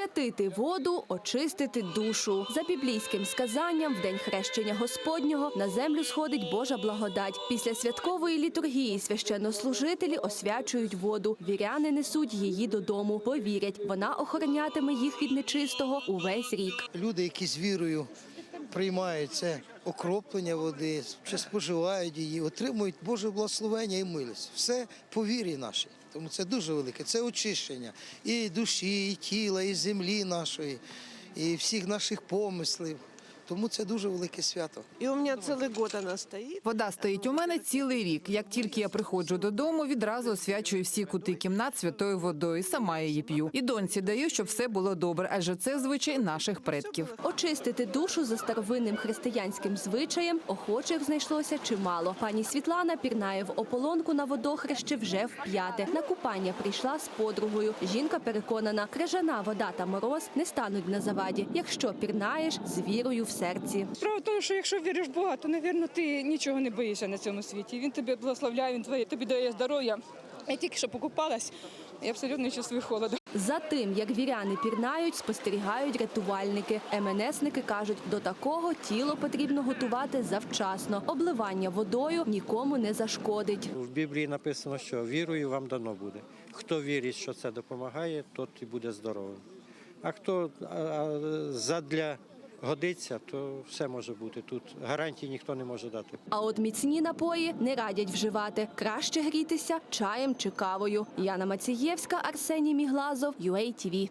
Святити воду, очистити душу. За біблійським сказанням, в день хрещення Господнього на землю сходить Божа благодать. Після святкової літургії священнослужителі освячують воду. Віряни несуть її додому. Повірять, вона охоронятиме їх від нечистого увесь рік. Люди, які з вірою приймають окроплення води, чи споживають її, отримують Боже благословення і милість. Все по вірі нашій. Тому це дуже велике. Це очищення і душі, і тіла, і землі нашої, і всіх наших помислів. Тому це дуже велике свято. И у меня целый год она стоит. Вода стоїть у мене цілий рік. Як тільки я приходжу додому, відразу освячую всі кути кімнат святою водою. Сама її п'ю. І доньці даю, щоб все було добре, адже це звичай наших предків. Очистити душу за старовинним християнським звичаєм охочих знайшлося чимало. Пані Світлана пірнає в ополонку на водохрещі вже вп'яте. На купання прийшла з подругою. Жінка переконана, крижана вода та мороз не стануть на заваді, якщо пірнаєш з вірою в серці. Справа в тому, що якщо віриш в Бога, то, напевно, ти нічого не боїшся на цьому світі. Він тебе благословляє, він твоє, тобі дає здоров'я. Я тільки що покупалась, і абсолютно не чувствую холоду. За тим, як віряни пірнають, спостерігають рятувальники. МНСники кажуть, до такого тіло потрібно готувати завчасно. Обливання водою нікому не зашкодить. В Біблії написано, що вірою вам дано буде. Хто вірить, що це допомагає, тот і буде здоровим. А хто задля годиться, то все може бути. Тут гарантій ніхто не може дати. А от міцні напої не радять вживати. Краще грітися чаєм чи кавою. Яна Мацієвська, Арсеній Міглазов, UATV.